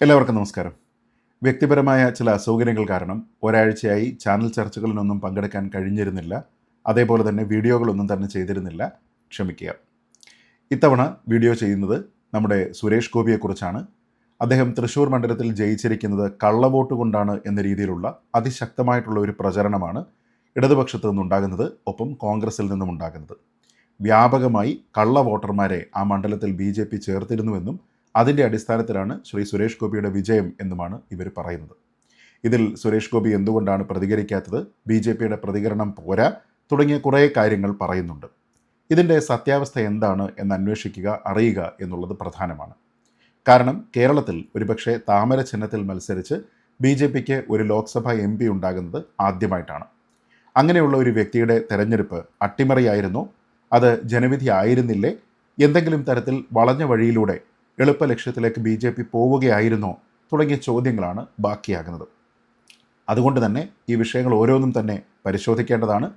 എല്ലാവർക്കും നമസ്കാരം. വ്യക്തിപരമായ ചില അസൗകര്യങ്ങൾ കാരണം ഒരാഴ്ചയായി ചാനൽ ചർച്ചകളിലൊന്നും പങ്കെടുക്കാൻ കഴിഞ്ഞിരുന്നില്ല. അതേപോലെ തന്നെ വീഡിയോകളൊന്നും തന്നെ ചെയ്തിരുന്നില്ല. ക്ഷമിക്കുക. ഇത്തവണ വീഡിയോ ചെയ്യുന്നത് നമ്മുടെ സുരേഷ് ഗോപിയെക്കുറിച്ചാണ് അദ്ദേഹം തൃശ്ശൂർ മണ്ഡലത്തിൽ ജയിച്ചിരിക്കുന്നത് കള്ളവോട്ട് കൊണ്ടാണ് എന്ന രീതിയിലുള്ള അതിശക്തമായിട്ടുള്ള ഒരു പ്രചരണമാണ് ഇടതുപക്ഷത്തു നിന്നുണ്ടാകുന്നത് ഒപ്പം കോൺഗ്രസിൽ നിന്നും ഉണ്ടാകുന്നത് വ്യാപകമായി കള്ള വോട്ടർമാരെ ആ മണ്ഡലത്തിൽ ബി ജെ പി ചേർത്തിരുന്നുവെന്നും അതിന്റെ അടിസ്ഥാനത്തിലാണ് ശ്രീ സുരേഷ് ഗോപിയുടെ വിജയം എന്നുമാണ് ഇവർ പറയുന്നത്. ഇതിൽ സുരേഷ് ഗോപി എന്തുകൊണ്ടാണ് പ്രതികരിക്കാത്തത്? ബി ജെ പിയുടെ പ്രതികരണം പോരാ തുടങ്ങിയ കുറേ കാര്യങ്ങൾ പറയുന്നുണ്ട്. ഇതിന്റെ സത്യാവസ്ഥ എന്താണ് എന്ന് അന്വേഷിക്കുക അറിയുക എന്നുള്ളത് പ്രധാനമാണ്. കാരണം കേരളത്തിൽ ഒരുപക്ഷെ താമര ചിഹ്നത്തിൽ മത്സരിച്ച് ബി ജെ പിക്ക് ഒരു ലോക്സഭാ എം പി ഉണ്ടാകുന്നത് ആദ്യമായിട്ടാണ്. അങ്ങനെയുള്ള ഒരു വ്യക്തിയുടെ തെരഞ്ഞെടുപ്പ് അട്ടിമറിയായിരുന്നോ. അത് ജനവിധി ആയിരുന്നില്ലേ? എന്തെങ്കിലും തരത്തിൽ വളഞ്ഞ വഴിയിലൂടെ എളുപ്പ ലക്ഷ്യത്തിലേക്ക് ബി ജെ പി പോവുകയായിരുന്നോ തുടങ്ങിയ ചോദ്യങ്ങളാണ് ബാക്കിയാകുന്നത്. അതുകൊണ്ട് തന്നെ ഈ വിഷയങ്ങൾ ഓരോന്നും തന്നെ പരിശോധിക്കേണ്ടതാണ്.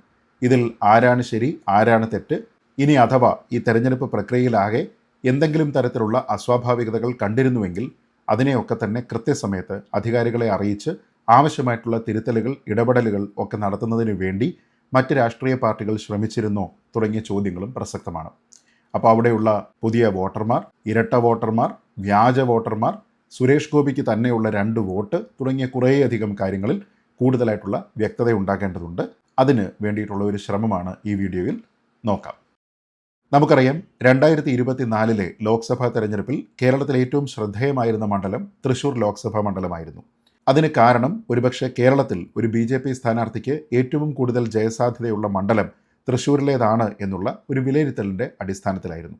ഇതിൽ ആരാണ് ശരി ആരാണ് തെറ്റ് ഇനി അഥവാ ഈ തെരഞ്ഞെടുപ്പ് പ്രക്രിയയിലാകെ എന്തെങ്കിലും തരത്തിലുള്ള അസ്വാഭാവികതകൾ കണ്ടിരുന്നുവെങ്കിൽ അതിനെയൊക്കെ തന്നെ കൃത്യസമയത്ത് അധികാരികളെ അറിയിച്ച് ആവശ്യമായിട്ടുള്ള തിരുത്തലുകൾ ഇടപെടലുകൾ ഒക്കെ നടത്തുന്നതിന് വേണ്ടി മറ്റ് രാഷ്ട്രീയ പാർട്ടികൾ ശ്രമിച്ചിരുന്നോ തുടങ്ങിയ ചോദ്യങ്ങളും പ്രസക്തമാണ്. അപ്പോൾ അവിടെയുള്ള പുതിയ വോട്ടർമാർ ഇരട്ട വോട്ടർമാർ വ്യാജ വോട്ടർമാർ സുരേഷ് ഗോപിക്ക് തന്നെയുള്ള രണ്ട് വോട്ട് തുടങ്ങിയ കുറേയധികം കാര്യങ്ങളിൽ കൂടുതലായിട്ടുള്ള വ്യക്തത ഉണ്ടാക്കേണ്ടതുണ്ട് അതിന് വേണ്ടിയിട്ടുള്ള ഒരു ശ്രമമാണ് ഈ വീഡിയോയിൽ നോക്കാം. നമുക്കറിയാം രണ്ടായിരത്തി ഇരുപത്തിനാലിലെ ലോക്സഭാ തെരഞ്ഞെടുപ്പിൽ കേരളത്തിലെ ഏറ്റവും ശ്രദ്ധേയമായിരുന്ന മണ്ഡലം തൃശൂർ ലോക്സഭാ മണ്ഡലമായിരുന്നു. അതിന് കാരണം ഒരുപക്ഷെ കേരളത്തിൽ ഒരു ബി ജെ പി സ്ഥാനാർത്ഥിക്ക് ഏറ്റവും കൂടുതൽ ജയസാധ്യതയുള്ള മണ്ഡലം തൃശ്ശൂരിലേതാണ് എന്നുള്ള ഒരു വിലയിരുത്തലിന്റെ അടിസ്ഥാനത്തിലായിരുന്നു.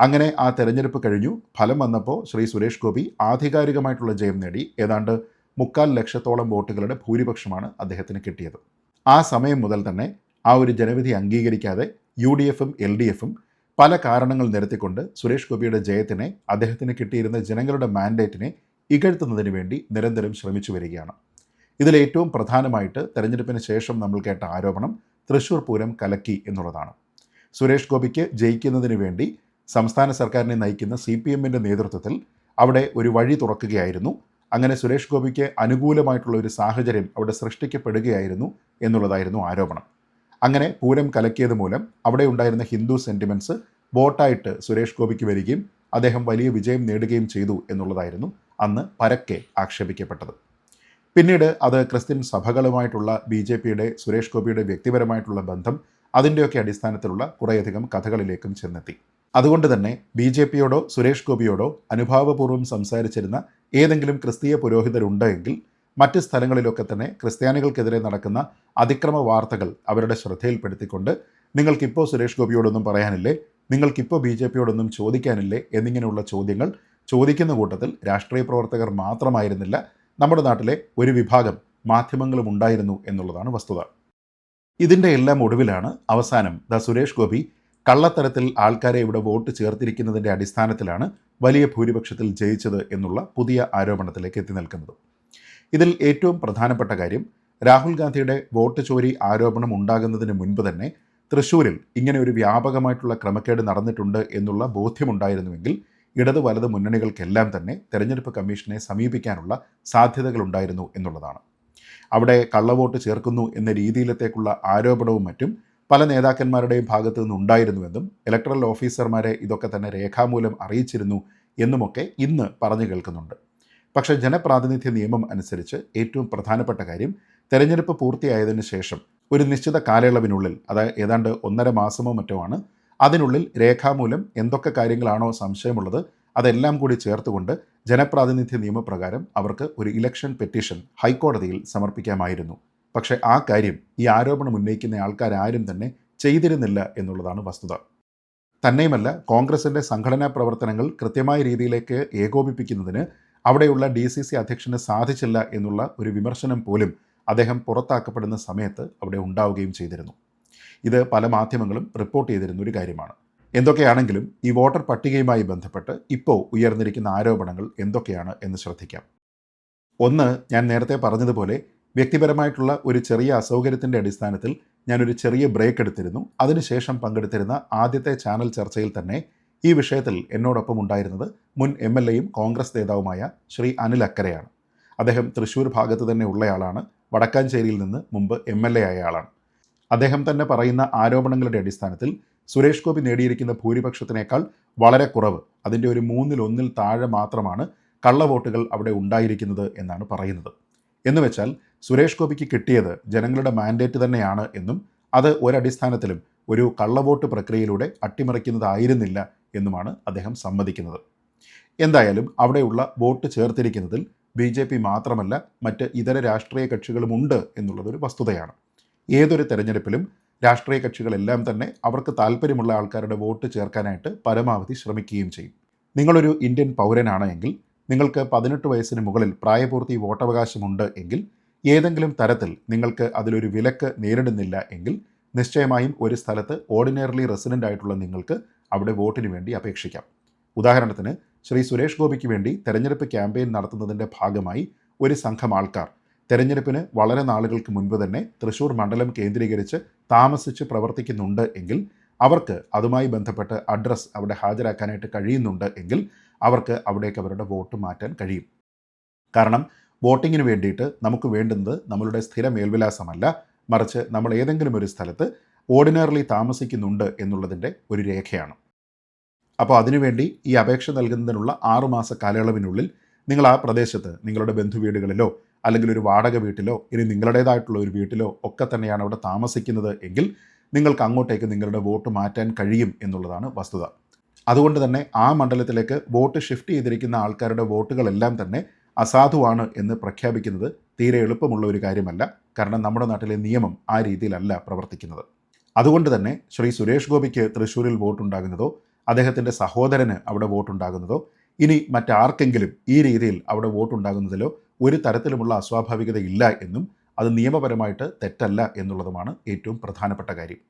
അങ്ങനെ ആ തെരഞ്ഞെടുപ്പ് കഴിഞ്ഞു. ഫലം വന്നപ്പോൾ ശ്രീ സുരേഷ് ഗോപി ആധികാരികമായിട്ടുള്ള ജയം നേടി. ഏതാണ്ട് മുക്കാൽ ലക്ഷത്തോളം വോട്ടുകളുടെ ഭൂരിപക്ഷമാണ് അദ്ദേഹത്തിന് കിട്ടിയത്. ആ സമയം മുതൽ തന്നെ ആ ഒരു ജനവിധി അംഗീകരിക്കാതെ യു ഡി എഫും എൽ ഡി എഫും പല കാരണങ്ങൾ നിരത്തിക്കൊണ്ട് സുരേഷ് ഗോപിയുടെ ജയത്തിനെ അദ്ദേഹത്തിന് കിട്ടിയിരുന്ന ജനങ്ങളുടെ മാൻഡേറ്റിനെ ഇകഴ്ത്തുന്നതിന് വേണ്ടി നിരന്തരം ശ്രമിച്ചു വരികയാണ്. ഇതിലേറ്റവും പ്രധാനമായിട്ട് തെരഞ്ഞെടുപ്പിന് ശേഷം നമ്മൾ കേട്ട ആരോപണം തൃശൂർ പൂരം കലക്കി എന്നുള്ളതാണ്. സുരേഷ് ഗോപിക്ക് ജയിക്കുന്നതിന് വേണ്ടി സംസ്ഥാന സർക്കാരിനെ നയിക്കുന്ന സി പി എമ്മിന്റെ നേതൃത്വത്തിൽ അവിടെ ഒരു വഴി തുറക്കുകയായിരുന്നു. അങ്ങനെ സുരേഷ് ഗോപിക്ക് അനുകൂലമായിട്ടുള്ള ഒരു സാഹചര്യം അവിടെ സൃഷ്ടിക്കപ്പെടുകയായിരുന്നു എന്നുള്ളതായിരുന്നു ആരോപണം. അങ്ങനെ പൂരം കലക്കിയത് മൂലം അവിടെ ഉണ്ടായിരുന്ന ഹിന്ദു സെന്റിമെന്റ്സ് വോട്ടായിട്ട് സുരേഷ് ഗോപിക്ക് വരികയും അദ്ദേഹം വലിയ വിജയം നേടുകയും ചെയ്തു എന്നുള്ളതായിരുന്നു അന്ന് പരക്കെ ആക്ഷേപിക്കപ്പെട്ടത്. പിന്നീട് അത് ക്രിസ്ത്യൻ സഭകളുമായിട്ടുള്ള ബി ജെ പിയുടെ സുരേഷ് ഗോപിയുടെ വ്യക്തിപരമായിട്ടുള്ള ബന്ധം അതിന്റെയൊക്കെ അടിസ്ഥാനത്തിലുള്ള കുറേയധികം കഥകളിലേക്കും ചെന്നെത്തി. അതുകൊണ്ട് തന്നെ ബി ജെ പിയോടോ സുരേഷ് ഗോപിയോടോ അനുഭാവപൂർവം സംസാരിച്ചിരുന്ന ഏതെങ്കിലും ക്രിസ്തീയ പുരോഹിതരുണ്ടെങ്കിൽ മറ്റ് സ്ഥലങ്ങളിലൊക്കെ തന്നെ ക്രിസ്ത്യാനികൾക്കെതിരെ നടക്കുന്ന അതിക്രമ വാർത്തകൾ അവരുടെ ശ്രദ്ധയിൽപ്പെടുത്തിക്കൊണ്ട് നിങ്ങൾക്കിപ്പോൾ സുരേഷ് ഗോപിയോടൊന്നും പറയാനില്ലേ? നിങ്ങൾക്കിപ്പോൾ ബി ജെ പിയോടൊന്നും ചോദിക്കാനില്ലേ? എന്നിങ്ങനെയുള്ള ചോദ്യങ്ങൾ ചോദിക്കുന്ന കൂട്ടത്തിൽ രാഷ്ട്രീയ പ്രവർത്തകർ മാത്രമായിരുന്നില്ല. നമ്മുടെ നാട്ടിലെ ഒരു വിഭാഗം മാധ്യമങ്ങളും ഉണ്ടായിരുന്നു എന്നുള്ളതാണ് വസ്തുത. ഇതിന്റെ എല്ലാം ഒടുവിലാണ് അവസാനം ദ സുരേഷ് ഗോപി കള്ളത്തരത്തിൽ ആൾക്കാരെ ഇവിടെ വോട്ട് ചേർത്തിരിക്കുന്നതിന്റെ അടിസ്ഥാനത്തിലാണ് വലിയ ഭൂരിപക്ഷത്തിൽ ജയിച്ചത് എന്നുള്ള പുതിയ ആരോപണത്തിലേക്ക് എത്തി നിൽക്കുന്നത്. ഇതിൽ ഏറ്റവും പ്രധാനപ്പെട്ട കാര്യം രാഹുൽ ഗാന്ധിയുടെ വോട്ട് ചോരി ആരോപണം ഉണ്ടാകുന്നതിന് മുൻപ് തന്നെ തൃശ്ശൂരിൽ ഇങ്ങനെ ഒരു വ്യാപകമായിട്ടുള്ള ക്രമക്കേട് നടന്നിട്ടുണ്ട് എന്നുള്ള ബോധ്യമുണ്ടായിരുന്നുവെങ്കിൽ ഇടത് വലത് മുന്നണികൾക്കെല്ലാം തന്നെ തെരഞ്ഞെടുപ്പ് കമ്മീഷനെ സമീപിക്കാനുള്ള സാധ്യതകളുണ്ടായിരുന്നു എന്നുള്ളതാണ്. അവിടെ കള്ളവോട്ട് ചേർക്കുന്നു എന്ന രീതിയിലത്തേക്കുള്ള ആരോപണവും മറ്റും പല നേതാക്കന്മാരുടെയും ഭാഗത്തു നിന്നുണ്ടായിരുന്നുവെന്നും ഇലക്ട്രൽ ഓഫീസർമാരെ ഇതൊക്കെ തന്നെ രേഖാമൂലം അറിയിച്ചിരുന്നു എന്നുമൊക്കെ ഇന്ന് പറഞ്ഞു കേൾക്കുന്നുണ്ട്. പക്ഷേ ജനപ്രാതിനിധ്യ നിയമം അനുസരിച്ച് ഏറ്റവും പ്രധാനപ്പെട്ട കാര്യം തെരഞ്ഞെടുപ്പ് പൂർത്തിയായതിനു ശേഷം ഒരു നിശ്ചിത കാലയളവിനുള്ളിൽ അതായത് ഏതാണ്ട് ഒന്നര മാസമോ മറ്റോ ആണ് അതിനുള്ളിൽ രേഖാമൂലം എന്തൊക്കെ കാര്യങ്ങളാണോ സംശയമുള്ളത് അതെല്ലാം കൂടി ചേർത്തുകൊണ്ട് ജനപ്രാതിനിധ്യ നിയമപ്രകാരം അവർക്ക് ഒരു ഇലക്ഷൻ പെറ്റീഷൻ ഹൈക്കോടതിയിൽ സമർപ്പിക്കാമായിരുന്നു. പക്ഷേ ആ കാര്യം ഈ ആരോപണം ഉന്നയിക്കുന്ന ആൾക്കാരാരും തന്നെ ചെയ്തിരുന്നില്ല എന്നുള്ളതാണ് വസ്തുത. തന്നെയുമല്ല കോൺഗ്രസിന്റെ സംഘടനാ പ്രവർത്തനങ്ങൾ കൃത്യമായ രീതിയിലേക്ക് ഏകോപിപ്പിക്കുന്നതിന് അവിടെയുള്ള ഡി സി സി അധ്യക്ഷന് സാധിച്ചില്ല എന്നുള്ള ഒരു വിമർശനം പോലും അദ്ദേഹം പുറത്താക്കപ്പെടുന്ന സമയത്ത് അവിടെ ഉണ്ടാവുകയും ചെയ്തിരുന്നു. ഇത് പല മാധ്യമങ്ങളും റിപ്പോർട്ട് ചെയ്തിരുന്ന ഒരു കാര്യമാണ്. എന്തൊക്കെയാണെങ്കിലും ഈ വോട്ടർ പട്ടികയുമായി ബന്ധപ്പെട്ട് ഇപ്പോൾ ഉയർന്നിരിക്കുന്ന ആരോപണങ്ങൾ എന്തൊക്കെയാണ് എന്ന് ശ്രദ്ധിക്കാം. ഒന്ന് ഞാൻ നേരത്തെ പറഞ്ഞതുപോലെ വ്യക്തിപരമായിട്ടുള്ള ഒരു ചെറിയ അസൗകര്യത്തിന്റെ അടിസ്ഥാനത്തിൽ ഞാനൊരു ചെറിയ ബ്രേക്ക് എടുത്തിരുന്നു. അതിനുശേഷം പങ്കെടുത്തിരുന്ന ആദ്യത്തെ ചാനൽ ചർച്ചയിൽ തന്നെ ഈ വിഷയത്തിൽ എന്നോടൊപ്പം ഉണ്ടായിരുന്നത് മുൻ എം എൽ എയും കോൺഗ്രസ് നേതാവുമായ ശ്രീ അനിൽ അക്കരയാണ്. അദ്ദേഹം തൃശ്ശൂർ ഭാഗത്ത് തന്നെ ഉള്ളയാളാണ്. വടക്കാഞ്ചേരിയിൽ നിന്ന് മുമ്പ് എം എൽ എ ആയ ആളാണ്. അദ്ദേഹം തന്നെ പറയുന്ന ആരോപണങ്ങളുടെ അടിസ്ഥാനത്തിൽ സുരേഷ് ഗോപി നേടിയിരിക്കുന്ന ഭൂരിപക്ഷത്തിനേക്കാൾ വളരെ കുറവ്. അതിന്റെ ഒരു മൂന്നിൽ ഒന്നിൽ താഴെ മാത്രമാണ് കള്ളവോട്ടുകൾ അവിടെ ഉണ്ടായിരിക്കുന്നത് എന്നാണ് പറയുന്നത്. എന്ന് വെച്ചാൽ സുരേഷ് ഗോപിക്ക് കിട്ടിയത് ജനങ്ങളുടെ മാൻഡേറ്റ് തന്നെയാണ് എന്നും അത് ഒരടിസ്ഥാനത്തിലും ഒരു കള്ളവോട്ട് പ്രക്രിയയിലൂടെ അട്ടിമറിക്കുന്നതായിരുന്നില്ല എന്നുമാണ് അദ്ദേഹം സമ്മതിക്കുന്നത്. എന്തായാലും അവിടെയുള്ള വോട്ട് ചേർത്തിരിക്കുന്നതിൽ ബി മാത്രമല്ല മറ്റ് ഇതര രാഷ്ട്രീയ കക്ഷികളുമുണ്ട് എന്നുള്ളതൊരു വസ്തുതയാണ്. ഏതൊരു തെരഞ്ഞെടുപ്പിലും രാഷ്ട്രീയ കക്ഷികളെല്ലാം തന്നെ അവർക്ക് താല്പര്യമുള്ള ആൾക്കാരുടെ വോട്ട് ചേർക്കാനായിട്ട് പരമാവധി ശ്രമിക്കുകയും ചെയ്യും. നിങ്ങളൊരു ഇന്ത്യൻ പൗരനാണ് എങ്കിൽ നിങ്ങൾക്ക് പതിനെട്ട് വയസ്സിന് മുകളിൽ പ്രായപൂർത്തി വോട്ടവകാശമുണ്ട് എങ്കിൽ ഏതെങ്കിലും തരത്തിൽ നിങ്ങൾക്ക് അതിലൊരു വിലക്ക് നേരിടുന്നില്ല എങ്കിൽ നിശ്ചയമായും ഒരു സ്ഥലത്ത് ഓർഡിനറിലി റെസിഡന്റ് ആയിട്ടുള്ള നിങ്ങൾക്ക് അവിടെ വോട്ടിന് വേണ്ടി അപേക്ഷിക്കാം. ഉദാഹരണത്തിന് ശ്രീ സുരേഷ് ഗോപിക്ക് വേണ്ടി തെരഞ്ഞെടുപ്പ് ക്യാമ്പയിൻ നടത്തുന്നതിന്റെ ഭാഗമായി ഒരു സംഘം ആൾക്കാർ തെരഞ്ഞെടുപ്പിന് വളരെ നാളുകൾക്ക് മുൻപ് തന്നെ തൃശൂർ മണ്ഡലം കേന്ദ്രീകരിച്ച് താമസിച്ച് പ്രവർത്തിക്കുന്നുണ്ട് എങ്കിൽ അവർക്ക് അതുമായി ബന്ധപ്പെട്ട് അഡ്രസ്സ് അവിടെ ഹാജരാക്കാനായിട്ട് കഴിയുന്നുണ്ട് എങ്കിൽ അവർക്ക് അവിടേക്ക് അവരുടെ വോട്ട് മാറ്റാൻ കഴിയും. കാരണം വോട്ടിങ്ങിന് വേണ്ടിയിട്ട് നമുക്ക് വേണ്ടുന്നത് നമ്മളുടെ സ്ഥിര മേൽവിലാസമല്ല. മറിച്ച് നമ്മൾ ഏതെങ്കിലും ഒരു സ്ഥലത്ത് ഓർഡിനറിലി താമസിക്കുന്നുണ്ട് എന്നുള്ളതിന്റെ ഒരു രേഖയാണ്. അപ്പോൾ അതിനുവേണ്ടി ഈ അപേക്ഷ നൽകുന്നതിനുള്ള ആറുമാസ കാലയളവിനുള്ളിൽ നിങ്ങൾ ആ പ്രദേശത്ത് നിങ്ങളുടെ ബന്ധുവീടുകളിലോ അല്ലെങ്കിൽ ഒരു വാടക വീട്ടിലോ ഇനി നിങ്ങളുടേതായിട്ടുള്ള ഒരു വീട്ടിലോ ഒക്കെ തന്നെയാണ് അവിടെ താമസിക്കുന്നത് എങ്കിൽ നിങ്ങൾക്ക് അങ്ങോട്ടേക്ക് നിങ്ങളുടെ വോട്ട് മാറ്റാൻ കഴിയും എന്നുള്ളതാണ് വസ്തുത. അതുകൊണ്ട് തന്നെ ആ മണ്ഡലത്തിലേക്ക് വോട്ട് ഷിഫ്റ്റ് ചെയ്തിരിക്കുന്ന ആൾക്കാരുടെ വോട്ടുകളെല്ലാം തന്നെ അസാധുവാണ് എന്ന് പ്രഖ്യാപിക്കുന്നത് തീരെ എളുപ്പമുള്ള ഒരു കാര്യമല്ല. കാരണം നമ്മുടെ നാട്ടിലെ നിയമം ആ രീതിയിലല്ല പ്രവർത്തിക്കുന്നത്. അതുകൊണ്ട് തന്നെ ശ്രീ സുരേഷ് ഗോപിക്ക് തൃശ്ശൂരിൽ വോട്ടുണ്ടാകുന്നതോ അദ്ദേഹത്തിന്റെ സഹോദരന് അവിടെ വോട്ടുണ്ടാകുന്നതോ ഇനി മറ്റാർക്കെങ്കിലും ഈ രീതിയിൽ അവിടെ വോട്ടുണ്ടാകുന്നതിലോ ഒരു തരത്തിലുമുള്ള അസ്വാഭാവികത ഇല്ല എന്നും അത് നിയമപരമായിട്ട് തെറ്റല്ല എന്നുള്ളതുമാണ് ഏറ്റവും പ്രധാനപ്പെട്ട കാര്യം.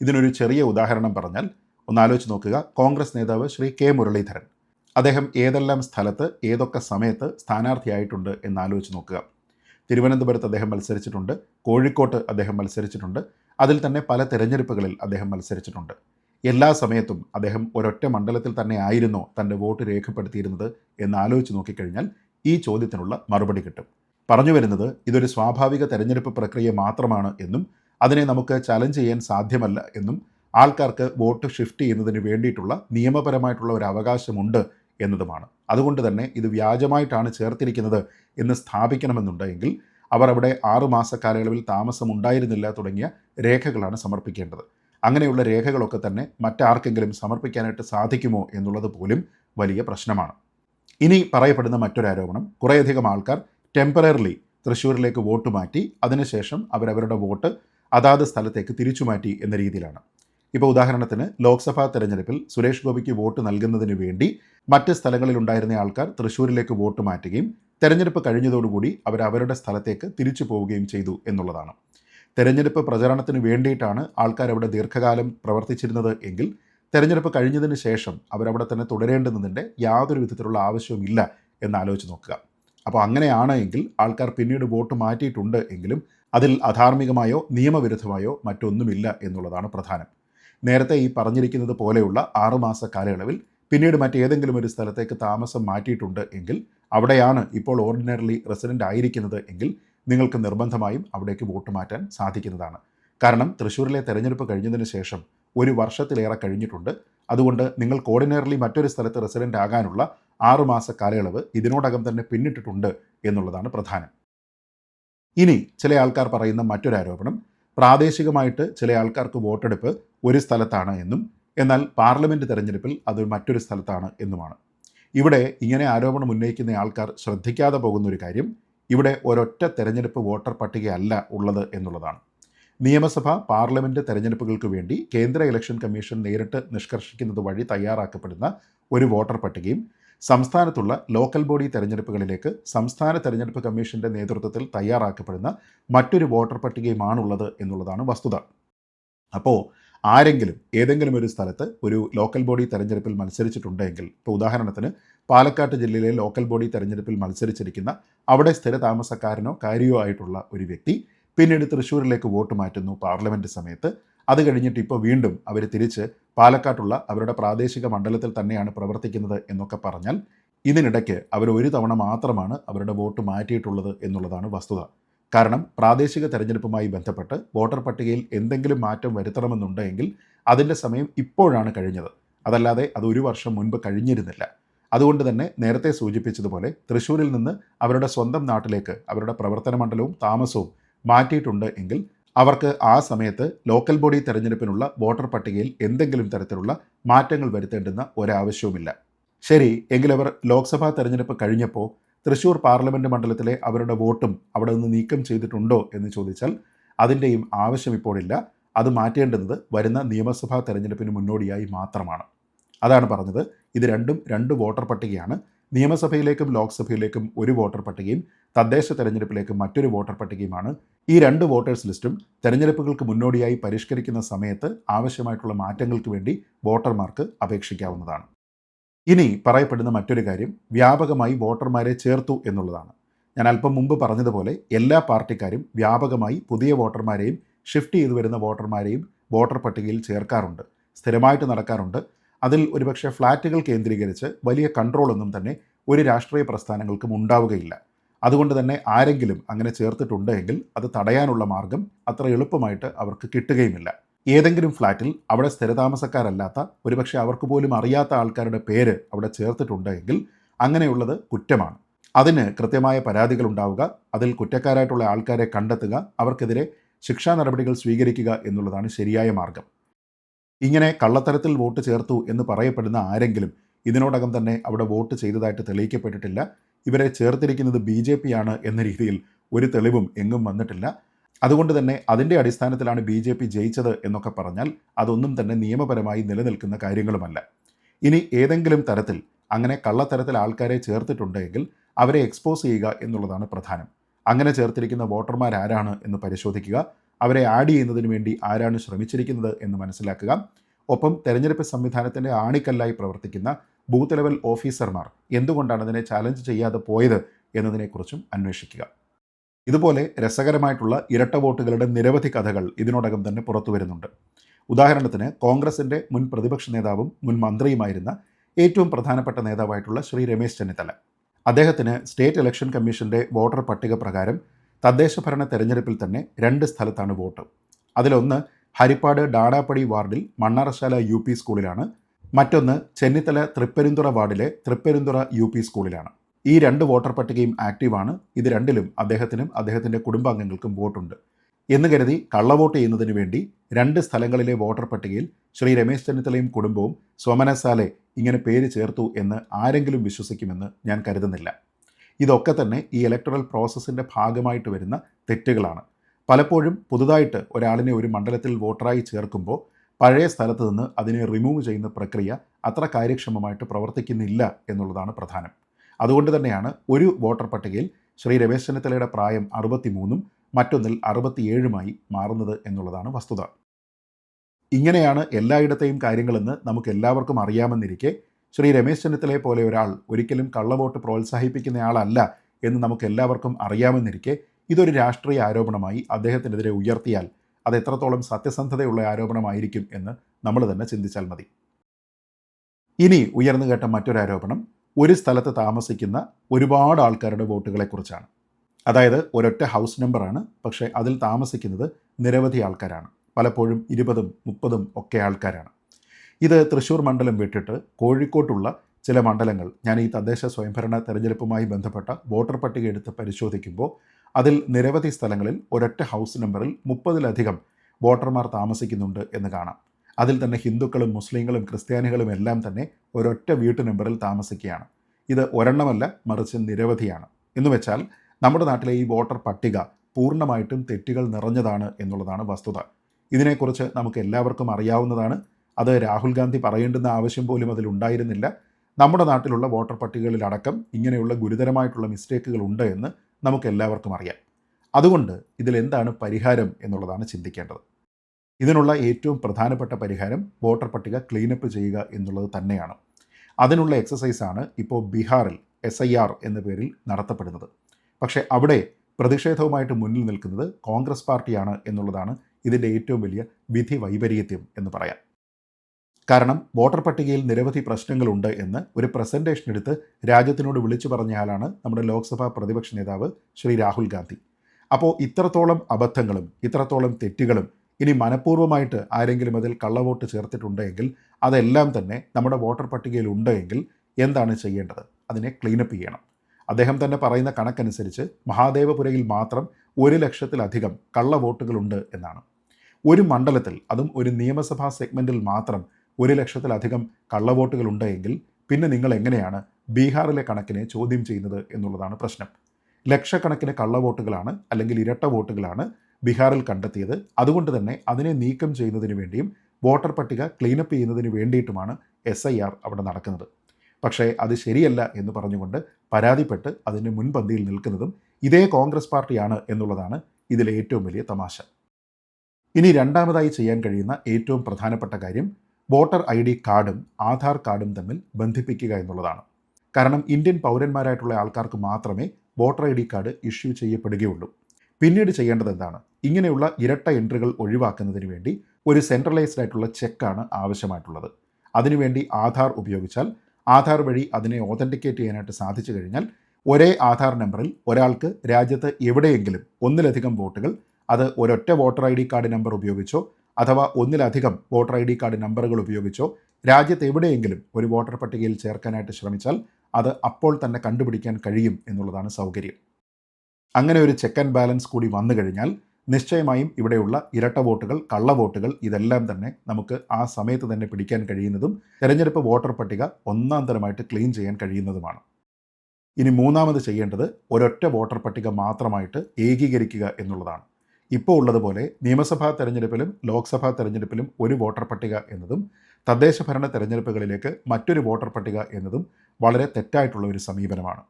ഇതിനൊരു ചെറിയ ഉദാഹരണം പറഞ്ഞാൽ ഒന്ന് ആലോചിച്ച് നോക്കുക. കോൺഗ്രസ് നേതാവ് ശ്രീ കെ മുരളീധരൻ. അദ്ദേഹം ഏതെല്ലാം സ്ഥലത്ത് ഏതൊക്കെ സമയത്ത് സ്ഥാനാർത്ഥിയായിട്ടുണ്ട് എന്നാലോചിച്ച് നോക്കുക. തിരുവനന്തപുരത്ത് അദ്ദേഹം മത്സരിച്ചിട്ടുണ്ട്. കോഴിക്കോട്ട് അദ്ദേഹം മത്സരിച്ചിട്ടുണ്ട്. അതിൽ തന്നെ പല തിരഞ്ഞെടുപ്പുകളിൽ അദ്ദേഹം മത്സരിച്ചിട്ടുണ്ട്. എല്ലാ സമയത്തും അദ്ദേഹം ഒരൊറ്റ മണ്ഡലത്തിൽ തന്നെ ആയിരുന്നോ തന്റെ വോട്ട് രേഖപ്പെടുത്തിയിരുന്നത് എന്ന് ആലോചിച്ച് നോക്കിക്കഴിഞ്ഞാൽ ഈ ചോദ്യത്തിനുള്ള മറുപടി കിട്ടും. പറഞ്ഞു വരുന്നത് ഇതൊരു സ്വാഭാവിക തെരഞ്ഞെടുപ്പ് പ്രക്രിയ മാത്രമാണ് എന്നും അതിനെ നമുക്ക് ചലഞ്ച് ചെയ്യാൻ സാധ്യമല്ല എന്നും ആൾക്കാർക്ക് വോട്ട് ഷിഫ്റ്റ് ചെയ്യുന്നതിന് വേണ്ടിയിട്ടുള്ള നിയമപരമായിട്ടുള്ള ഒരു അവകാശമുണ്ട് എന്നതുമാണ്. അതുകൊണ്ട് തന്നെ ഇത് വ്യാജമായിട്ടാണ് ചേർത്തിരിക്കുന്നത് എന്ന് സ്ഥാപിക്കണമെന്നുണ്ടെങ്കിൽ അവർ അവിടെ ആറുമാസ കാലയളവിൽ താമസമുണ്ടായിരുന്നില്ല തുടങ്ങിയ രേഖകളാണ് സമർപ്പിക്കേണ്ടത്. അങ്ങനെയുള്ള രേഖകളൊക്കെ തന്നെ മറ്റാർക്കെങ്കിലും സമർപ്പിക്കാനായിട്ട് സാധിക്കുമോ എന്നുള്ളത് പോലും വലിയ പ്രശ്നമാണ്. ഇനി പറയപ്പെടുന്ന മറ്റൊരു ആരോപണം കുറേയധികം ആൾക്കാർ ടെമ്പററിലി തൃശ്ശൂരിലേക്ക് വോട്ട് മാറ്റി അതിനുശേഷം അവരവരുടെ വോട്ട് അതാത് സ്ഥലത്തേക്ക് തിരിച്ചു മാറ്റി എന്ന രീതിയിലാണ്. ഇപ്പോൾ ഉദാഹരണത്തിന് ലോക്സഭാ തെരഞ്ഞെടുപ്പിൽ സുരേഷ് ഗോപിക്ക് വോട്ട് നൽകുന്നതിന് വേണ്ടി മറ്റ് സ്ഥലങ്ങളിൽ ഉണ്ടായിരുന്ന ആൾക്കാർ തൃശ്ശൂരിലേക്ക് വോട്ട് മാറ്റുകയും തെരഞ്ഞെടുപ്പ് കഴിഞ്ഞതോടുകൂടി അവർ അവരുടെ സ്ഥലത്തേക്ക് തിരിച്ചു പോവുകയും ചെയ്തു എന്നുള്ളതാണ്. തെരഞ്ഞെടുപ്പ് പ്രചരണത്തിന് വേണ്ടിയിട്ടാണ് ആൾക്കാർ അവിടെ ദീർഘകാലം പ്രവർത്തിച്ചിരുന്നത് എങ്കിൽ തെരഞ്ഞെടുപ്പ് കഴിഞ്ഞതിന് ശേഷം അവരവിടെ തന്നെ തുടരേണ്ടുന്നതിന്റെ യാതൊരു വിധത്തിലുള്ള ആവശ്യവും ഇല്ല എന്നാലോചിച്ച് നോക്കുക. അപ്പോൾ അങ്ങനെയാണ് എങ്കിൽ ആൾക്കാർ പിന്നീട് വോട്ട് മാറ്റിയിട്ടുണ്ട് എങ്കിലും അതിൽ അധാർമികമായോ നിയമവിരുദ്ധമായോ മറ്റൊന്നുമില്ല എന്നുള്ളതാണ് പ്രധാനം. നേരത്തെ ഈ പറഞ്ഞിരിക്കുന്നത് പോലെയുള്ള ആറുമാസ കാലയളവിൽ പിന്നീട് മറ്റേതെങ്കിലും ഒരു സ്ഥലത്തേക്ക് താമസം മാറ്റിയിട്ടുണ്ട് എങ്കിൽ അവിടെയാണ് ഇപ്പോൾ ഓർഡിനറിലി റെസിഡന്റ് ആയിരിക്കുന്നത് എങ്കിൽ നിങ്ങൾക്ക് നിർബന്ധമായും അവിടേക്ക് വോട്ട് മാറ്റാൻ സാധിക്കുന്നതാണ്. കാരണം തൃശ്ശൂരിലെ തെരഞ്ഞെടുപ്പ് കഴിഞ്ഞതിന് ശേഷം ഒരു വർഷത്തിലേറെ കഴിഞ്ഞിട്ടുണ്ട്. അതുകൊണ്ട് നിങ്ങൾ ഓർഡിനറിലി മറ്റൊരു സ്ഥലത്ത് റെസിഡന്റ് ആകാനുള്ള ആറുമാസ കാലയളവ് ഇതിനോടകം തന്നെ പിന്നിട്ടിട്ടുണ്ട് എന്നുള്ളതാണ് പ്രധാനം. ഇനി ചില ആൾക്കാർ പറയുന്ന മറ്റൊരു ആരോപണം പ്രാദേശികമായിട്ട് ചില ആൾക്കാർക്ക് വോട്ടെടുപ്പ് ഒരു സ്ഥലത്താണ് എന്നും എന്നാൽ പാർലമെന്റ് തെരഞ്ഞെടുപ്പിൽ അത് മറ്റൊരു സ്ഥലത്താണ് എന്നുമാണ്. ഇവിടെ ഇങ്ങനെ ആരോപണം ഉന്നയിക്കുന്ന ആൾക്കാർ ശ്രദ്ധിക്കാതെ പോകുന്ന ഒരു കാര്യം ഇവിടെ ഒരൊറ്റ തെരഞ്ഞെടുപ്പ് വോട്ടർ പട്ടികയല്ല ഉള്ളത് എന്നുള്ളതാണ്. നിയമസഭ പാർലമെന്റ് തെരഞ്ഞെടുപ്പുകൾക്ക് വേണ്ടി കേന്ദ്ര ഇലക്ഷൻ കമ്മീഷൻ നേരിട്ട് നിഷ്കർഷിക്കുന്നത് വഴി തയ്യാറാക്കപ്പെടുന്ന ഒരു വോട്ടർ പട്ടികയും സംസ്ഥാനത്തുള്ള ലോക്കൽ ബോഡി തെരഞ്ഞെടുപ്പുകളിലേക്ക് സംസ്ഥാന തെരഞ്ഞെടുപ്പ് കമ്മീഷന്റെ നേതൃത്വത്തിൽ തയ്യാറാക്കപ്പെടുന്ന മറ്റൊരു വോട്ടർ പട്ടികയുമാണുള്ളത് എന്നുള്ളതാണ് വസ്തുത. അപ്പോൾ ആരെങ്കിലും ഏതെങ്കിലും ഒരു സ്ഥലത്ത് ഒരു ലോക്കൽ ബോഡി തെരഞ്ഞെടുപ്പിൽ മത്സരിച്ചിട്ടുണ്ടെങ്കിൽ ഇപ്പോൾ ഉദാഹരണത്തിന് പാലക്കാട് ജില്ലയിലെ ലോക്കൽ ബോഡി തെരഞ്ഞെടുപ്പിൽ മത്സരിച്ചിരിക്കുന്ന അവിടെ സ്ഥിര താമസക്കാരനോ കാര്യോ ആയിട്ടുള്ള ഒരു വ്യക്തി പിന്നീട് തൃശ്ശൂരിലേക്ക് വോട്ട് മാറ്റുന്നു പാർലമെന്റ് സമയത്ത്. അത് കഴിഞ്ഞിട്ട് ഇപ്പോൾ വീണ്ടും അവർ തിരിച്ച് പാലക്കാട്ടുള്ള അവരുടെ പ്രാദേശിക മണ്ഡലത്തിൽ തന്നെയാണ് പ്രവർത്തിക്കുന്നത് എന്നൊക്കെ പറഞ്ഞാൽ ഇതിനിടയ്ക്ക് അവർ ഒരു തവണ മാത്രമാണ് അവരുടെ വോട്ട് മാറ്റിയിട്ടുള്ളത് എന്നുള്ളതാണ് വസ്തുത. കാരണം പ്രാദേശിക തെരഞ്ഞെടുപ്പുമായി ബന്ധപ്പെട്ട് വോട്ടർ പട്ടികയിൽ എന്തെങ്കിലും മാറ്റം വരുത്തണമെന്നുണ്ടെങ്കിൽ അതിന്റെ സമയം ഇപ്പോഴാണ് കഴിഞ്ഞത്. അതല്ലാതെ അത് ഒരു വർഷം മുൻപ് കഴിഞ്ഞിരുന്നില്ല. അതുകൊണ്ട് തന്നെ നേരത്തെ സൂചിപ്പിച്ചതുപോലെ തൃശ്ശൂരിൽ നിന്ന് അവരുടെ സ്വന്തം നാട്ടിലേക്ക് അവരുടെ പ്രവർത്തന മണ്ഡലവും താമസവും മാറ്റിയിട്ടുണ്ട് എങ്കിൽ അവർക്ക് ആ സമയത്ത് ലോക്കൽ ബോഡി തെരഞ്ഞെടുപ്പിനുള്ള വോട്ടർ പട്ടികയിൽ എന്തെങ്കിലും തരത്തിലുള്ള മാറ്റങ്ങൾ വരുത്തേണ്ടുന്ന ഒരാവശ്യവുമില്ല. ശരി എങ്കിലവർ ലോക്സഭാ തെരഞ്ഞെടുപ്പ് കഴിഞ്ഞപ്പോൾ തൃശ്ശൂർ പാർലമെന്റ് മണ്ഡലത്തിലെ അവരുടെ വോട്ടും അവിടെ നിന്ന് നീക്കം ചെയ്തിട്ടുണ്ടോ എന്ന് ചോദിച്ചാൽ അതിന്റെയും ആവശ്യം ഇപ്പോഴില്ല. അത് മാറ്റേണ്ടുന്നത് വരുന്ന നിയമസഭാ തെരഞ്ഞെടുപ്പിന് മുന്നോടിയായി മാത്രമാണ്. അതാണ് പറഞ്ഞത്. ഇത് രണ്ടും രണ്ട് വോട്ടർ പട്ടികയാണ്. നിയമസഭയിലേക്കും ലോക്സഭയിലേക്കും ഒരു വോട്ടർ പട്ടികയും തദ്ദേശ തെരഞ്ഞെടുപ്പിലേക്ക് മറ്റൊരു വോട്ടർ പട്ടികയുമാണ്. ഈ രണ്ട് വോട്ടേഴ്സ് ലിസ്റ്റും തെരഞ്ഞെടുപ്പുകൾക്ക് മുന്നോടിയായി പരിഷ്കരിക്കുന്ന സമയത്ത് ആവശ്യമായിട്ടുള്ള മാറ്റങ്ങൾക്ക് വേണ്ടി വോട്ടർമാർക്ക് അപേക്ഷിക്കാവുന്നതാണ്. ഇനി പറയപ്പെടുന്ന മറ്റൊരു കാര്യം വ്യാപകമായി വോട്ടർമാരെ ചേർത്തു എന്നുള്ളതാണ്. ഞാൻ അല്പം മുമ്പ് പറഞ്ഞതുപോലെ എല്ലാ പാർട്ടിക്കാരും വ്യാപകമായി പുതിയ വോട്ടർമാരെയും ഷിഫ്റ്റ് ചെയ്തു വരുന്ന വോട്ടർമാരെയും വോട്ടർ പട്ടികയിൽ ചേർക്കാറുണ്ട് സ്ഥിരമായിട്ട് നടക്കാറുണ്ട്. അതിൽ ഒരുപക്ഷെ ഫ്ലാറ്റുകൾ കേന്ദ്രീകരിച്ച് വലിയ കൺട്രോളൊന്നും തന്നെ ഒരു രാഷ്ട്രീയ പ്രസ്ഥാനങ്ങൾക്കും ഉണ്ടാവുകയില്ല. അതുകൊണ്ട് തന്നെ ആരെങ്കിലും അങ്ങനെ ചേർത്തിട്ടുണ്ട് എങ്കിൽ അത് തടയാനുള്ള മാർഗം അത്ര എളുപ്പമായിട്ട് അവർക്ക് കിട്ടുകയുമില്ല. ഏതെങ്കിലും ഫ്ലാറ്റിൽ അവിടെ സ്ഥിരതാമസക്കാരല്ലാത്ത ഒരുപക്ഷെ അവർക്ക് പോലും അറിയാത്ത ആൾക്കാരുടെ പേര് അവിടെ ചേർത്തിട്ടുണ്ട് എങ്കിൽ അങ്ങനെയുള്ളത് കുറ്റമാണ്. അതിന് കൃത്യമായ പരാതികൾ ഉണ്ടാവുക അതിൽ കുറ്റക്കാരായിട്ടുള്ള ആൾക്കാരെ കണ്ടെത്തുക അവർക്കെതിരെ ശിക്ഷാ നടപടികൾ സ്വീകരിക്കുക എന്നുള്ളതാണ് ശരിയായ മാർഗം. ഇങ്ങനെ കള്ളത്തരത്തിൽ വോട്ട് ചേർത്തു എന്ന് പറയപ്പെടുന്ന ആരെങ്കിലും ഇതിനോടകം തന്നെ അവിടെ വോട്ട് ചെയ്തതായിട്ട് തെളിയിക്കപ്പെട്ടിട്ടില്ല. ഇവരെ ചേർത്തിരിക്കുന്നത് ബി ജെ പി ആണ് എന്ന രീതിയിൽ ഒരു തെളിവും എങ്ങും വന്നിട്ടില്ല. അതുകൊണ്ട് തന്നെ അതിന്റെ അടിസ്ഥാനത്തിലാണ് ബി ജെ പി ജയിച്ചത് എന്നൊക്കെ പറഞ്ഞാൽ അതൊന്നും തന്നെ നിയമപരമായി നിലനിൽക്കുന്ന കാര്യങ്ങളുമല്ല. ഇനി ഏതെങ്കിലും തരത്തിൽ അങ്ങനെ കള്ളത്തരത്തിൽ ആൾക്കാരെ ചേർത്തിട്ടുണ്ടെങ്കിൽ അവരെ എക്സ്പോസ് ചെയ്യുക എന്നുള്ളതാണ് പ്രധാനം. അങ്ങനെ ചേർത്തിരിക്കുന്ന വോട്ടർമാർ ആരാണ് എന്ന് പരിശോധിക്കുക. അവരെ ആഡ് ചെയ്യുന്നതിന് വേണ്ടി ആരാണ് ശ്രമിച്ചിരിക്കുന്നത് എന്ന് മനസ്സിലാക്കുക. ഒപ്പം തെരഞ്ഞെടുപ്പ് സംവിധാനത്തിന്റെ ആണിക്കല്ലായി പ്രവർത്തിക്കുന്ന ബൂത്ത് ലെവൽ ഓഫീസർമാർ എന്തുകൊണ്ടാണ് അതിനെ ചാലഞ്ച് ചെയ്യാതെ പോയത് എന്നതിനെക്കുറിച്ചും അന്വേഷിക്കുക. ഇതുപോലെ രസകരമായിട്ടുള്ള ഇരട്ട വോട്ടുകളുടെ നിരവധി കഥകൾ ഇതിനോടകം തന്നെ പുറത്തു വരുന്നുണ്ട്. ഉദാഹരണത്തിന് കോൺഗ്രസിന്റെ മുൻ പ്രതിപക്ഷ നേതാവും മുൻ മന്ത്രിയുമായിരുന്ന ഏറ്റവും പ്രധാനപ്പെട്ട നേതാവായിട്ടുള്ള ശ്രീ രമേശ് ചെന്നിത്തല. അദ്ദേഹത്തിന് സ്റ്റേറ്റ് ഇലക്ഷൻ കമ്മീഷന്റെ വോട്ടർ പട്ടിക പ്രകാരം തദ്ദേശ ഭരണ തെരഞ്ഞെടുപ്പിൽ തന്നെ രണ്ട് സ്ഥലത്താണ് വോട്ട്. അതിലൊന്ന് ഹരിപ്പാട് ഡാടാപ്പടി വാർഡിൽ മണ്ണാറശാല യു പി സ്കൂളിലാണ് മറ്റൊന്ന് ചെന്നിത്തല തൃപ്പരുന്തുറ വാർഡിലെ തൃപ്പരുന്തുറ യു പി സ്കൂളിലാണ്. ഈ രണ്ട് വോട്ടർ പട്ടികയും ആക്റ്റീവാണ് ഇത് രണ്ടിലും അദ്ദേഹത്തിനും അദ്ദേഹത്തിന്റെ കുടുംബാംഗങ്ങൾക്കും വോട്ടുണ്ട്. എന്ന് കരുതി കള്ളവോട്ട് ചെയ്യുന്നതിന് വേണ്ടി രണ്ട് സ്ഥലങ്ങളിലെ വോട്ടർ പട്ടികയിൽ ശ്രീ രമേശ് ചെന്നിത്തലയും കുടുംബവും സോമനസാലെ ഇങ്ങനെ പേര് ചേർത്തു എന്ന് ആരെങ്കിലും വിശ്വസിക്കുമെന്ന് ഞാൻ കരുതുന്നില്ല. ഇതൊക്കെ തന്നെ ഈ ഇലക്ടറൽ പ്രോസസ്സിന്റെ ഭാഗമായിട്ട് വരുന്ന തെറ്റുകളാണ്. പലപ്പോഴും പുതുതായിട്ട് ഒരാളിനെ ഒരു മണ്ഡലത്തിൽ വോട്ടറായി ചേർക്കുമ്പോൾ പഴയ സ്ഥലത്ത് നിന്ന് അതിനെ റിമൂവ് ചെയ്യുന്ന പ്രക്രിയ അത്ര കാര്യക്ഷമമായിട്ട് പ്രവർത്തിക്കുന്നില്ല എന്നുള്ളതാണ് പ്രധാനം. അതുകൊണ്ട് തന്നെയാണ് ഒരു വോട്ടർ പട്ടികയിൽ ശ്രീ രമേശ് ചെന്നിത്തലയുടെ പ്രായം അറുപത്തിമൂന്നും മറ്റൊന്നിൽ അറുപത്തിയേഴുമായി മാറുന്നത് എന്നുള്ളതാണ് വസ്തുത. ഇങ്ങനെയാണ് എല്ലായിടത്തെയും കാര്യങ്ങളെന്ന് നമുക്ക് എല്ലാവർക്കും അറിയാമെന്നിരിക്കെ ശ്രീ രമേശ് ചെന്നിത്തലയെ പോലെ ഒരാൾ ഒരിക്കലും കള്ളവോട്ട് പ്രോത്സാഹിപ്പിക്കുന്നയാളല്ല എന്ന് നമുക്ക് എല്ലാവർക്കും അറിയാമെന്നിരിക്കെ ഇതൊരു രാഷ്ട്രീയ ആരോപണമായി അദ്ദേഹത്തിനെതിരെ ഉയർത്തിയാൽ അത് എത്രത്തോളം സത്യസന്ധതയുള്ള ആരോപണമായിരിക്കും എന്ന് നമ്മൾ തന്നെ ചിന്തിച്ചാൽ മതി. ഇനി ഉയർന്നു കേട്ട മറ്റൊരു ആരോപണം ഒരു സ്ഥലത്ത് താമസിക്കുന്ന ഒരുപാട് ആൾക്കാരുടെ വോട്ടുകളെക്കുറിച്ചാണ് അതായത് ഒരൊറ്റ ഹൗസ് നമ്പറാണ് പക്ഷേ അതിൽ താമസിക്കുന്നത് നിരവധി ആൾക്കാരാണ്. പലപ്പോഴും ഇരുപതും മുപ്പതും ഒക്കെ ആൾക്കാരാണ്. ഇത് തൃശ്ശൂർ മണ്ഡലം വിട്ടിട്ട് കോഴിക്കോട്ടുള്ള ചില മണ്ഡലങ്ങൾ ഞാൻ ഈ തദ്ദേശ സ്വയംഭരണ തെരഞ്ഞെടുപ്പുമായി ബന്ധപ്പെട്ട വോട്ടർ പട്ടിക എടുത്ത് പരിശോധിക്കുമ്പോൾ അതിൽ നിരവധി സ്ഥലങ്ങളിൽ ഒരൊറ്റ ഹൗസ് നമ്പറിൽ മുപ്പതിലധികം വോട്ടർമാർ താമസിക്കുന്നുണ്ട് എന്ന് കാണാം. അതിൽ തന്നെ ഹിന്ദുക്കളും മുസ്ലിങ്ങളും ക്രിസ്ത്യാനികളും എല്ലാം തന്നെ ഒരൊറ്റ വീട്ടു നമ്പറിൽ താമസിക്കുകയാണ്. ഇത് ഒരെണ്ണമല്ല മറിച്ച് നിരവധിയാണ്. എന്ന് വെച്ചാൽ നമ്മുടെ നാട്ടിലെ ഈ വോട്ടർ പട്ടിക പൂർണമായിട്ടും തെറ്റുകൾ നിറഞ്ഞതാണ് എന്നുള്ളതാണ് വസ്തുത. ഇതിനെക്കുറിച്ച് നമുക്ക് എല്ലാവർക്കും അറിയാവുന്നതാണ്. അത് രാഹുൽ ഗാന്ധി പറയേണ്ടുന്ന ആവശ്യം പോലും അതിൽ ഉണ്ടായിരുന്നില്ല. നമ്മുടെ നാട്ടിലുള്ള വോട്ടർ പട്ടികകളിലടക്കം ഇങ്ങനെയുള്ള ഗുരുതരമായിട്ടുള്ള മിസ്റ്റേക്കുകൾ ഉണ്ട് എന്ന് നമുക്ക് എല്ലാവർക്കും അറിയാം. അതുകൊണ്ട് ഇതിലെന്താണ് പരിഹാരം എന്നുള്ളതാണ് ചിന്തിക്കേണ്ടത്. ഇതിനുള്ള ഏറ്റവും പ്രധാനപ്പെട്ട പരിഹാരം വോട്ടർ പട്ടിക ക്ലീനപ്പ് ചെയ്യുക എന്നുള്ളത് തന്നെയാണ്. അതിനുള്ള എക്സസൈസാണ് ഇപ്പോൾ ബീഹാറിൽ എസ് ഐ ആർ എന്ന പേരിൽ നടത്തപ്പെടുന്നത്. പക്ഷേ അവിടെ പ്രതിഷേധവുമായിട്ട് മുന്നിൽ നിൽക്കുന്നത് കോൺഗ്രസ് പാർട്ടിയാണ് എന്നുള്ളതാണ് ഇതിന്റെ ഏറ്റവും വലിയ വിധി വൈപരീത്യം എന്ന് പറയാം. കാരണം വോട്ടർ പട്ടികയിൽ നിരവധി പ്രശ്നങ്ങളുണ്ട് എന്ന് ഒരു പ്രസന്റേഷൻ എടുത്ത് രാജ്യത്തിനോട് വിളിച്ചു പറഞ്ഞയാളാണ് നമ്മുടെ ലോക്സഭാ പ്രതിപക്ഷ നേതാവ് ശ്രീ രാഹുൽ ഗാന്ധി. അപ്പോൾ ഇത്രത്തോളം അബദ്ധങ്ങളും ഇത്രത്തോളം തെറ്റുകളും ഇനി മനഃപൂർവമായിട്ട് ആരെങ്കിലും അതിൽ കള്ളവോട്ട് ചേർത്തിട്ടുണ്ടെങ്കിൽ അതെല്ലാം തന്നെ നമ്മുടെ വോട്ടർ പട്ടികയിൽ ഉണ്ടെങ്കിൽ എന്താണ് ചെയ്യേണ്ടത്? അതിനെ ക്ലീനപ്പ് ചെയ്യണം. അദ്ദേഹം തന്നെ പറയുന്ന കണക്കനുസരിച്ച് മഹാദേവപുരയിൽ മാത്രം ഒരു ലക്ഷത്തിലധികം കള്ളവോട്ടുകളുണ്ട് എന്നാണ്. ഒരു മണ്ഡലത്തിൽ അതും ഒരു നിയമസഭാ സെഗ്മെന്റിൽ മാത്രം ഒരു ലക്ഷത്തിലധികം കള്ളവോട്ടുകൾ ഉണ്ടെങ്കിൽ പിന്നെ നിങ്ങൾ എങ്ങനെയാണ് ബീഹാറിലെ കണക്കിനെ ചോദ്യം ചെയ്യുന്നത് എന്നുള്ളതാണ് പ്രശ്നം. ലക്ഷക്കണക്കിന് കള്ളവോട്ടുകളാണ് അല്ലെങ്കിൽ ഇരട്ട വോട്ടുകളാണ് ബീഹാറിൽ കണ്ടെത്തിയത്. അതുകൊണ്ട് തന്നെ അതിനെ നീക്കം ചെയ്യുന്നതിന് വേണ്ടിയും വോട്ടർ പട്ടിക ക്ലീനപ്പ് ചെയ്യുന്നതിന് വേണ്ടിയിട്ടുമാണ് എസ് ഐ ആർ അവിടെ നടക്കുന്നത്. പക്ഷേ അത് ശരിയല്ല എന്ന് പറഞ്ഞുകൊണ്ട് പരാതിപ്പെട്ട് അതിന്റെ മുൻപന്തിയിൽ നിൽക്കുന്നതും ഇതേ കോൺഗ്രസ് പാർട്ടിയാണ് എന്നുള്ളതാണ് ഇതിലെ ഏറ്റവും വലിയ തമാശ. ഇനി രണ്ടാമതായി ചെയ്യാൻ കഴിയുന്ന ഏറ്റവും പ്രധാനപ്പെട്ട കാര്യം വോട്ടർ ഐ ഡി കാർഡും ആധാർ കാർഡും തമ്മിൽ ബന്ധിപ്പിക്കുക എന്നുള്ളതാണ്. കാരണം ഇന്ത്യൻ പൗരന്മാരായിട്ടുള്ള ആൾക്കാർക്ക് മാത്രമേ voter I D card issue ചെയ്യപ്പെടുകയുള്ളൂ. പിന്നീട് ചെയ്യേണ്ടത് എന്താണ്? ഇങ്ങനെയുള്ള ഇരട്ട എൻട്രികൾ ഒഴിവാക്കുന്നതിന് വേണ്ടി ഒരു സെൻട്രലൈസ്ഡ് ആയിട്ടുള്ള ചെക്കാണ് ആവശ്യമായിട്ടുള്ളത്. അതിനുവേണ്ടി ആധാർ ഉപയോഗിച്ചാൽ ആധാർ വഴി അതിനെ ഓതന്റിക്കേറ്റ് ചെയ്യാനായിട്ട് സാധിച്ചു കഴിഞ്ഞാൽ ഒരേ ആധാർ നമ്പറിൽ ഒരാൾക്ക് രാജ്യത്ത് എവിടെയെങ്കിലും ഒന്നിലധികം വോട്ടുകൾ അത് ഒരൊറ്റ voter I D card number ഉപയോഗിച്ചോ അഥവാ ഒന്നിലധികം വോട്ടർ ഐ ഡി കാർഡ് നമ്പറുകൾ ഉപയോഗിച്ചോ രാജ്യത്ത് എവിടെയെങ്കിലും ഒരു വോട്ടർ പട്ടികയിൽ ചേർക്കാനായിട്ട് ശ്രമിച്ചാൽ അത് അപ്പോൾ തന്നെ കണ്ടുപിടിക്കാൻ കഴിയും എന്നുള്ളതാണ് സൗകര്യം. അങ്ങനെ ഒരു ചെക്ക് ആൻഡ് ബാലൻസ് കൂടി വന്നു കഴിഞ്ഞാൽ നിശ്ചയമായും ഇവിടെയുള്ള ഇരട്ട വോട്ടുകൾ കള്ള വോട്ടുകൾ ഇതെല്ലാം തന്നെ നമുക്ക് ആ സമയത്ത് തന്നെ പിടിക്കാൻ കഴിയുന്നതും തെരഞ്ഞെടുപ്പ് വോട്ടർ പട്ടിക ഒന്നാം തരമായിട്ട് ക്ലീൻ ചെയ്യാൻ കഴിയുന്നതുമാണ്. ഇനി മൂന്നാമത് ചെയ്യേണ്ടത് ഒരൊറ്റ വോട്ടർ പട്ടിക മാത്രമായിട്ട് ഏകീകരിക്കുക എന്നുള്ളതാണ്. ഇപ്പോൾ ഉള്ളതുപോലെ നിയമസഭാ തെരഞ്ഞെടുപ്പിലും ലോക്സഭാ തെരഞ്ഞെടുപ്പിലും ഒരു വോട്ടർ പട്ടിക എന്നതും തദ്ദേശ ഭരണ തെരഞ്ഞെടുപ്പുകളിലേക്ക് മറ്റൊരു വോട്ടർ പട്ടിക എന്നതും വളരെ തെറ്റായിട്ടുള്ള ഒരു സമീപനമാണ്.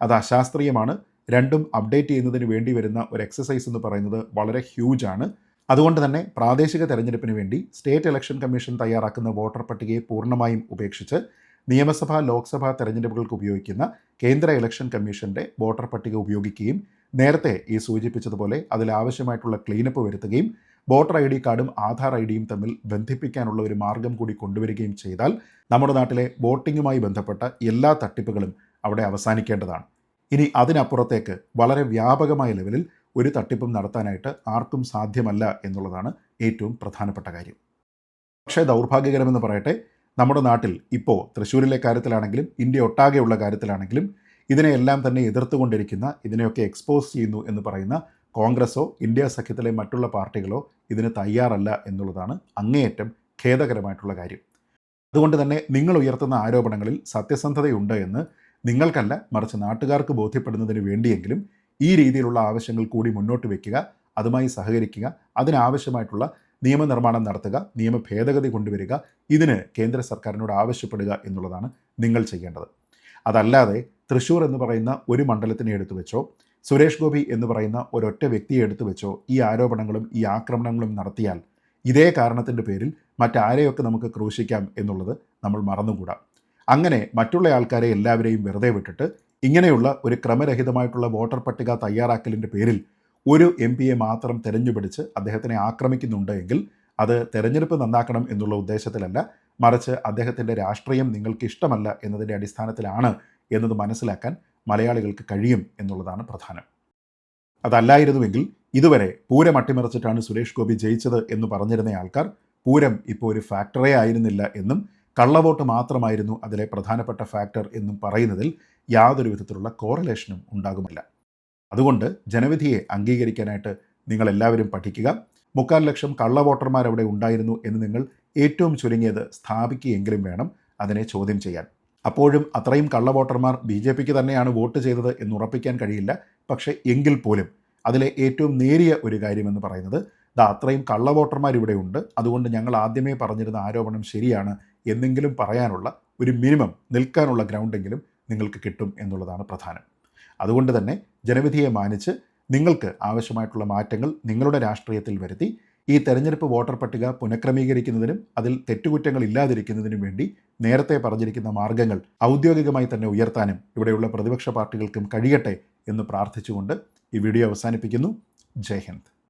അത് അശാസ്ത്രീയമാണ്. രണ്ടും അപ്ഡേറ്റ് ചെയ്യുന്നതിന് വേണ്ടി വരുന്ന ഒരു എക്സസൈസ് എന്ന് പറയുന്നത് വളരെ ഹ്യൂജ് ആണ്. അതുകൊണ്ട് തന്നെ പ്രാദേശിക തെരഞ്ഞെടുപ്പിന് വേണ്ടി സ്റ്റേറ്റ് ഇലക്ഷൻ കമ്മീഷൻ തയ്യാറാക്കുന്ന വോട്ടർ പട്ടികയെ പൂർണമായും ഉപേക്ഷിച്ച് നിയമസഭാ ലോക്സഭാ തെരഞ്ഞെടുപ്പുകൾക്ക് ഉപയോഗിക്കുന്ന കേന്ദ്ര ഇലക്ഷൻ കമ്മീഷന്റെ വോട്ടർ പട്ടിക ഉപയോഗിക്കുകയും നേരത്തെ ഈ സൂചിപ്പിച്ചതുപോലെ അതിൽ ആവശ്യമായിട്ടുള്ള ക്ലീനപ്പ് വരുത്തുകയും വോട്ടർ ഐ ഡി കാർഡും ആധാർ ഐ ഡിയും തമ്മിൽ ബന്ധിപ്പിക്കാനുള്ള ഒരു മാർഗം കൂടി കൊണ്ടുവരികയും ചെയ്താൽ നമ്മുടെ നാട്ടിലെ വോട്ടിങ്ങുമായി ബന്ധപ്പെട്ട എല്ലാ തട്ടിപ്പുകളും അവിടെ അവസാനിക്കേണ്ടതാണ്. ഇനി അതിനപ്പുറത്തേക്ക് വളരെ വ്യാപകമായ ലെവലിൽ ഒരു തട്ടിപ്പും നടത്താനായിട്ട് ആർക്കും സാധ്യമല്ല എന്നുള്ളതാണ് ഏറ്റവും പ്രധാനപ്പെട്ട കാര്യം. പക്ഷേ ദൗർഭാഗ്യകരമെന്ന് പറയട്ടെ നമ്മുടെ നാട്ടിൽ ഇപ്പോൾ തൃശ്ശൂരിലെ കാര്യത്തിലാണെങ്കിലും ഇന്ത്യ ഒട്ടാകെയുള്ള കാര്യത്തിലാണെങ്കിലും ഇതിനെയെല്ലാം തന്നെ എതിർത്തുകൊണ്ടിരിക്കുന്ന ഇതിനെയൊക്കെ എക്സ്പോസ് ചെയ്യുന്നു എന്ന് പറയുന്ന കോൺഗ്രസോ ഇന്ത്യ സഖ്യത്തിലെ മറ്റുള്ള പാർട്ടികളോ ഇതിന് തയ്യാറല്ല എന്നുള്ളതാണ് അങ്ങേയറ്റം ഖേദകരമായിട്ടുള്ള കാര്യം. അതുകൊണ്ട് തന്നെ നിങ്ങൾ ഉയർത്തുന്ന ആരോപണങ്ങളിൽ സത്യസന്ധതയുണ്ട് എന്ന് നിങ്ങൾക്കല്ല മറിച്ച് നാട്ടുകാർക്ക് ബോധ്യപ്പെടുന്നതിന് വേണ്ടിയെങ്കിലും ഈ രീതിയിലുള്ള ആവശ്യങ്ങൾ കൂടി മുന്നോട്ട് വയ്ക്കുക അതുമായി സഹകരിക്കുക അതിനാവശ്യമായിട്ടുള്ള നിയമനിർമ്മാണം നടത്തുക നിയമ ഭേദഗതി കൊണ്ടുവരിക ഇതിന് കേന്ദ്ര സർക്കാരിനോട് ആവശ്യപ്പെടുക എന്നുള്ളതാണ് നിങ്ങൾ ചെയ്യേണ്ടത്. അതല്ലാതെ തൃശ്ശൂർ എന്ന് പറയുന്ന ഒരു മണ്ഡലത്തിനെ എടുത്തു വെച്ചോ സുരേഷ് ഗോപി എന്ന് പറയുന്ന ഒരൊറ്റ വ്യക്തിയെ എടുത്തു വെച്ചോ ഈ ആരോപണങ്ങളും ഈ ആക്രമണങ്ങളും നടത്തിയാൽ ഇതേ കാരണത്തിന്റെ പേരിൽ മറ്റാരെയൊക്കെ നമുക്ക് ക്രൂശിക്കാം എന്നുള്ളത് നമ്മൾ മറന്നുകൂടാ. അങ്ങനെ മറ്റുള്ള ആൾക്കാരെ എല്ലാവരെയും വെറുതെ വിട്ടിട്ട് ഇങ്ങനെയുള്ള ഒരു ക്രമരഹിതമായിട്ടുള്ള വോട്ടർ പട്ടിക തയ്യാറാക്കലിന്റെ പേരിൽ ഒരു എം പിയെ മാത്രം തെരഞ്ഞുപിടിച്ച് അദ്ദേഹത്തിനെ ആക്രമിക്കുന്നുണ്ടെങ്കിൽ അത് തെരഞ്ഞെടുപ്പ് നന്നാക്കണം എന്നുള്ള ഉദ്ദേശത്തിലല്ല മറിച്ച് അദ്ദേഹത്തിന്റെ രാഷ്ട്രീയം നിങ്ങൾക്ക് ഇഷ്ടമല്ല എന്നതിന്റെ അടിസ്ഥാനത്തിലാണ് എന്നത് മനസ്സിലാക്കാൻ മലയാളികൾക്ക് കഴിയും എന്നുള്ളതാണ് പ്രധാനം. അതല്ലായിരുന്നുവെങ്കിൽ ഇതുവരെ പൂരം അട്ടിമറിച്ചിട്ടാണ് സുരേഷ് ഗോപി ജയിച്ചത് എന്ന് പറഞ്ഞിരുന്ന ആൾക്കാർ പൂരം ഇപ്പോൾ ഒരു ഫാക്ടറേ ആയിരുന്നില്ല എന്നും കള്ളവോട്ട് മാത്രമായിരുന്നു അതിലെ പ്രധാനപ്പെട്ട ഫാക്ടർ എന്നും പറയുന്നതിൽ യാതൊരു വിധത്തിലുള്ള കോറിലേഷനും ഉണ്ടാകുമില്ല അതുകൊണ്ട് ജനവിധിയെ അംഗീകരിക്കാനായിട്ട് നിങ്ങൾ എല്ലാവരും പഠിക്കുക. മുക്കാൽ ലക്ഷം കള്ളവോട്ടർമാർ അവിടെ ഉണ്ടായിരുന്നു എന്ന് നിങ്ങൾ ഏറ്റവും ചുരുങ്ങിയത് സ്ഥാപിക്കുകയെങ്കിലും വേണം അതിനെ ചോദ്യം ചെയ്യാൻ. അപ്പോഴും അത്രയും കള്ള വോട്ടർമാർ ബി ജെ പിക്ക് തന്നെയാണ് വോട്ട് ചെയ്തത് എന്ന് ഉറപ്പിക്കാൻ കഴിയില്ല. പക്ഷേ എങ്കിൽ പോലും അതിലെ ഏറ്റവും നേരിയ ഒരു കാര്യമെന്ന് പറയുന്നത് ദാ അത്രയും കള്ള വോട്ടർമാർ ഇവിടെ ഉണ്ട്. അതുകൊണ്ട് ഞങ്ങൾ ആദ്യമേ പറഞ്ഞിരുന്ന ആരോപണം ശരിയാണ് എന്നെങ്കിലും പറയാനുള്ള ഒരു മിനിമം നിൽക്കാനുള്ള ഗ്രൗണ്ടെങ്കിലും നിങ്ങൾക്ക് കിട്ടും എന്നുള്ളതാണ് പ്രധാനം. അതുകൊണ്ട് തന്നെ ജനവിധിയെ മാനിച്ച് നിങ്ങൾക്ക് ആവശ്യമായിട്ടുള്ള മാറ്റങ്ങൾ നിങ്ങളുടെ രാഷ്ട്രീയത്തിൽ വരുത്തി ഈ തെരഞ്ഞെടുപ്പ് വോട്ടർ പട്ടിക പുനഃക്രമീകരിക്കുന്നതിനും അതിൽ തെറ്റുകുറ്റങ്ങൾ ഇല്ലാതിരിക്കുന്നതിനും വേണ്ടി നേരത്തെ പറഞ്ഞിരിക്കുന്ന മാർഗങ്ങൾ ഔദ്യോഗികമായി തന്നെ ഉയർത്താനും ഇവിടെയുള്ള പ്രതിപക്ഷ പാർട്ടികൾക്കും കഴിയട്ടെ എന്ന് പ്രാർത്ഥിച്ചുകൊണ്ട് ഈ വീഡിയോ അവസാനിപ്പിക്കുന്നു. ജയ് ഹിന്ദ്.